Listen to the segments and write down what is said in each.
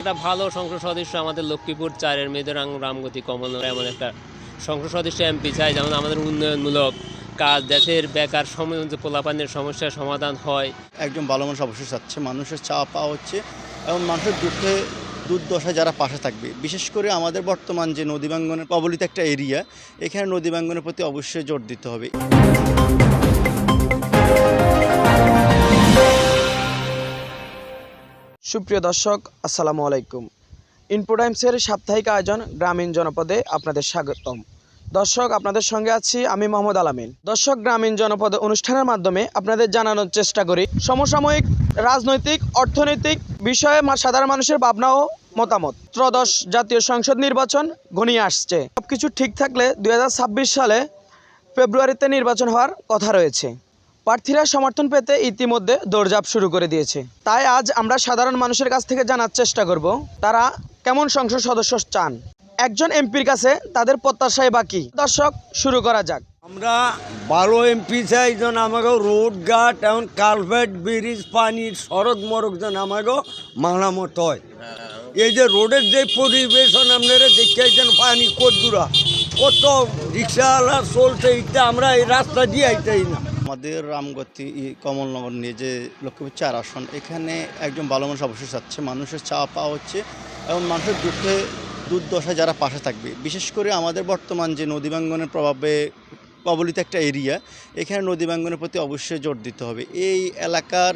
একটা ভালো সংসদ সদস্য আমাদের লক্ষ্মীপুর চারের মেয়েদের রামগতি কমল এমন একটা সংসদ সদস্য এমপি চাই, যেমন আমাদের উন্নয়নমূলক কাজ, দেশের বেকার সমস্ত পোলাপানের সমস্যার সমাধান হয়। একজন ভালো মানুষ অবশ্যই চাচ্ছে। মানুষের চাওয়া পাওয়া হচ্ছে এবং মানুষের দুঃখে দুর্দশায় যারা পাশে থাকবে। বিশেষ করে আমাদের বর্তমান যে নদীবাঙ্গনের কবলিত একটা এরিয়া, এখানে নদীবাঙ্গনের প্রতি অবশ্যই জোর দিতে হবে। সুপ্রিয় দর্শক, আসসালামু আলাইকুম। ইনপোটাইমসের সাপ্তাহিক আয়োজন গ্রামীণ জনপদে আপনাদের স্বাগতম। দর্শক, আপনাদের সঙ্গে আছি আমি মোহাম্মদ আলামিন। দর্শক, গ্রামীণ জনপদ অনুষ্ঠানের মাধ্যমে আপনাদের জানানোর চেষ্টা করি সমসাময়িক রাজনৈতিক, অর্থনৈতিক বিষয়ে সাধারণ মানুষের ভাবনা ও মতামত। ত্রদশ জাতীয় সংসদ নির্বাচন ঘনিয়ে আসছে। সবকিছু ঠিক থাকলে দুই হাজার ছাব্বিশ সালে ফেব্রুয়ারিতে নির্বাচন হওয়ার কথা রয়েছে। প্রার্থীরা সমর্থন পেতে ইতিমধ্যে দৌড়ঝাঁপ শুরু করে দিয়েছে। তাই আজ আমরা সাধারণ মানুষের কাছ থেকে জানার চেষ্টা করব, তারা কেমন সংসদ সদস্য চান? একজন এমপির কাছে তাদের প্রত্যাশায় বাকি দর্শক, শুরু করা যাক। আমরা ভালো এমপি চাই যেন আমাকে রোড ঘাট এখন কালভেট ব্রিজ, পানি, সড়ক, মরক যেন আমাকে মানামত হয়। এই যে রোডের যে পরিবেশন আপনারা দেখিয়েছেন পানি কদ্দুরা কত রিক্সাওয়ালা চলছে, এটা আমরা এই রাস্তা দিয়ে আইতেই না। আমাদের রামগতি কমলনগর নিয়ে যে লক্ষ্মীপুর চার আসন, এখানে একজন ভালো মানুষ অবশ্যই চাচ্ছে। মানুষের চা পাওয়া হচ্ছে এবং মানুষের দুঃখে, দুর্দশায় যারা পাশে থাকবে। বিশেষ করে আমাদের বর্তমান যে নদীবাঙ্গনের প্রভাবে কবলিত একটা এরিয়া, এখানে নদীবাঙ্গনের প্রতি অবশ্যই জোর দিতে হবে। এই এলাকার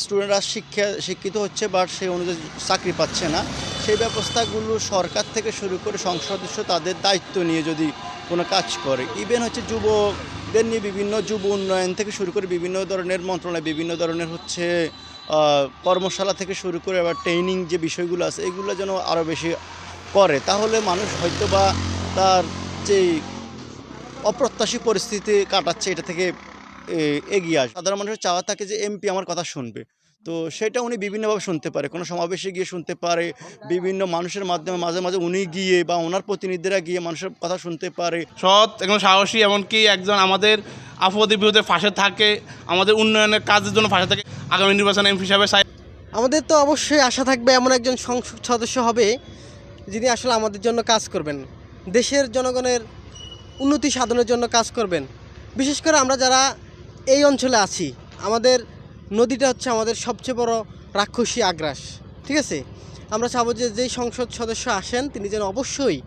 স্টুডেন্টরা শিক্ষা, শিক্ষিত হচ্ছে বাট সেই অনুযায়ী চাকরি পাচ্ছে না, সেই ব্যবস্থাগুলো সরকার থেকে শুরু করে সংসদ সদস্য তাদের দায়িত্ব নিয়ে যদি কোনো কাজ করে। ইভেন হচ্ছে যুবকদের নিয়ে বিভিন্ন যুব উন্নয়ন থেকে শুরু করে বিভিন্ন ধরনের মন্ত্রণালয়, বিভিন্ন ধরনের হচ্ছে কর্মশালা থেকে শুরু করে আবার ট্রেনিং যে বিষয়গুলো আছে, এগুলো যেন আরও বেশি করে। তাহলে মানুষ হয়তো বা তার যেই অপ্রত্যাশী পরিস্থিতি কাটাচ্ছে, এটা থেকে এগিয়ে আসে সাধারণ মানুষের চাওয়া থাকে যে এমপি আমার কথা শুনবে। তো সেটা উনি বিভিন্নভাবে শুনতে পারে। কোনো সমাবেশে গিয়ে শুনতে পারে বিভিন্ন মানুষের মাধ্যমে মাঝে মাঝে উনি গিয়ে বা ওনার প্রতিনিধিরা গিয়ে মানুষের কথা শুনতে পারে। সৎ একজন সাহসী এমনকি একজন আমাদের আপদের বিরুদ্ধে ফাঁসে থাকে আমাদের উন্নয়নের কাজের জন্য ফাঁসে থাকে। আগামী নির্বাচন এমপি হিসাবে আমাদের তো অবশ্যই আশা থাকবে এমন একজন সংসদ সদস্য হবে যিনি আসলে আমাদের জন্য কাজ করবেন। দেশের জনগণের উন্নতি সাধনের জন্য কাজ করবেন। বিশেষ করে আমরা যারা এই অঞ্চলে আছি আমাদের নদীটা হচ্ছে আমাদের সবচেয়ে বড় রাক্ষসী আগ্রাস, ঠিক আছে? আমরা চাবো যে যেই সংসদ সদস্য আসেন, তিনি যেন অবশ্যই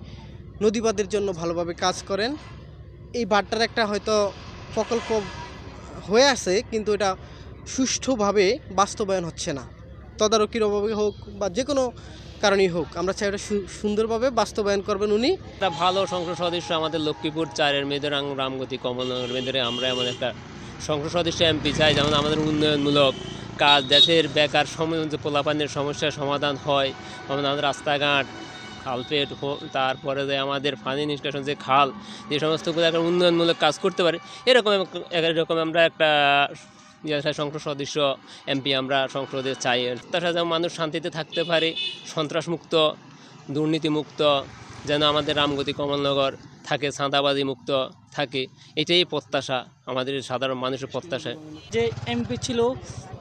নদীবাদের জন্য ভালোভাবে কাজ করেন। এই বারটার একটা হয়তো প্রকল্প হয়ে আছে, কিন্তু এটা সুষ্ঠুভাবে বাস্তবায়ন হচ্ছে না। তদারকির অভাবে হোক বা যে কোনো কারণেই হোক, আমরা চাই সু- সুন্দরভাবে বাস্তবায়ন করবেন উনি। একটা ভালো সংসদ সদস্য আমাদের লক্ষ্মীপুর চারের মেয়েদের রামগতি কমলনগর মেয়েদের আমরা এমন একটা সংসদ সদস্য এমপি চাই যেমন আমাদের উন্নয়নমূলক কাজ, দেশের বেকার সমস্ত পোলাপানের সমস্যার সমাধান হয়, যেমন আমাদের রাস্তাঘাট খালপেট তারপরে যে আমাদের পানি নিষ্কাশন, যে খাল, যে সমস্তগুলো একটা উন্নয়নমূলক কাজ করতে পারে। এরকম এরকম আমরা একটা সংসদ সদস্য, এমপি আমরা সংসদে চাই। তাছাড়া যেন মানুষ শান্তিতে থাকতে পারে, সন্ত্রাসমুক্ত, দুর্নীতিমুক্ত, যেন আমাদের রামগতি কমলনগর থাকে চাঁদাবাজি মুক্ত থাকে, এটাই প্রত্যাশা আমাদের সাধারণ মানুষের প্রত্যাশা। যে এমপি ছিল,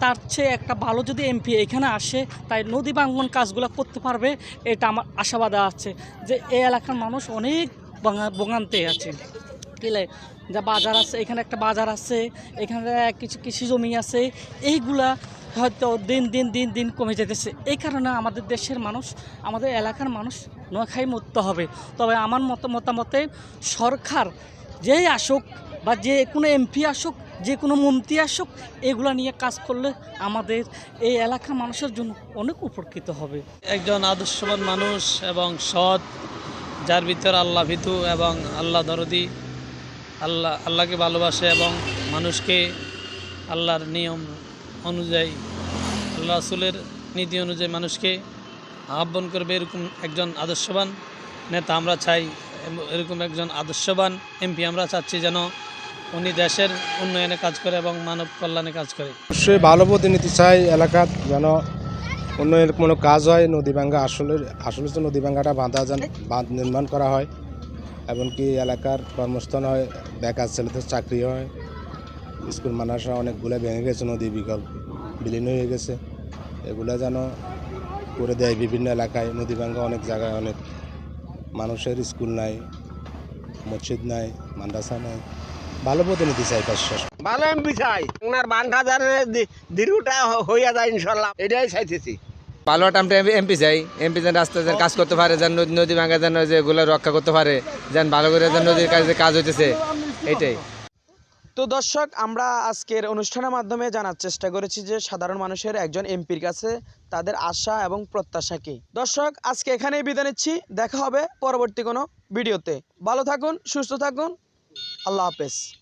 তার চেয়ে একটা ভালো যদি এমপি এখানে আসে, তাই নদী বাঙ্গন কাজগুলো করতে পারবে, এটা আমার আশাবাদ আছে। যে এই এলাকার মানুষ অনেক বঙ্গান্তে আছে। বুঝলে যা বাজার আছে, এখানে একটা বাজার আছে, এখানে কিছু কৃষি জমি আছে, এইগুলা হয়তো দিন দিন দিন দিন কমে যেতেছে। এই কারণে আমাদের দেশের মানুষ, আমাদের এলাকার মানুষ নোয়াখাই মুক্ত হবে। তবে আমার মত, মতামতে সরকার যেই আসুক বা যে কোনো এমপি আসুক, যে কোনো মন্ত্রী আসুক, এগুলো নিয়ে কাজ করলে আমাদের এই এলাকার মানুষের জন্য অনেক উপকৃত হবে। একজন আদর্শবান মানুষ এবং সৎ, যার ভিতর আল্লাহ ভীতু এবং আল্লাহ দরদি আল্লাহ, আল্লাহকে ভালোবাসে এবং মানুষকে আল্লাহর নিয়ম অনুযায়ী, আল্লাহ রাসুলের নীতি অনুযায়ী মানুষকে আহ্বান করবে এরকম একজন আদর্শবান নেতা আমরা চাই, এরকম একজন আদর্শবান এমপি আমরা চাচ্ছি যেন উনি দেশের উন্নয়নে কাজ করে এবং মানব কল্যাণে কাজ করে। অবশ্যই ভালো প্রতিনিধি চাই এলাকার যেন উন্নয়নের কোনো কাজ হয়, নদী ভাঙ্গা আসলে আসলে তো নদী ভাঙ্গাটা বাঁধা যেন, বাঁধ নির্মাণ করা হয়। এমনকি এলাকার কর্মস্থান হয়, বেকার ছেলেদের চাকরি হয়। স্কুল মানাসা অনেকগুলো ভেঙে গেছে, নদী বিকল্প বিলীন হয়ে গেছে। এগুলো যেন করে দেয় বিভিন্ন এলাকায়। নদী ভাঙ্গা অনেক জায়গায় অনেক মানুষের স্কুল নাই, মসজিদ নাই, মাদ্রাসা নাই। ভালো প্রতিনিধি চাই পাঁচশো ভালো এমপি চাই। আপনার বান্ডা দীর্ঘটা হইয়া যায় ইনশাল্লাহ। এটাই চাইতেছি। ভালো একটা এমপি যাই। এমপি যেন রাস্তা যেন কাজ করতে পারে, যেন নদী- নদী ভাঙা যেন যেগুলো রক্ষা করতে পারে, যেন ভালো করে যেন নদীর কাজে কাজ হইতেছে, এইটাই। তো দর্শক, আমরা আজকের অনুষ্ঠানের মাধ্যমে জানার চেষ্টা করেছি যে সাধারণ মানুষের একজন এমপির কাছে তাদের আশা এবং প্রত্যাশা কি। দর্শক, আজকে এখানেই বিদায় নিচ্ছি। দেখা হবে পরবর্তী কোনো ভিডিওতে। ভালো থাকুন, সুস্থ থাকুন। আল্লাহ হাফেজ।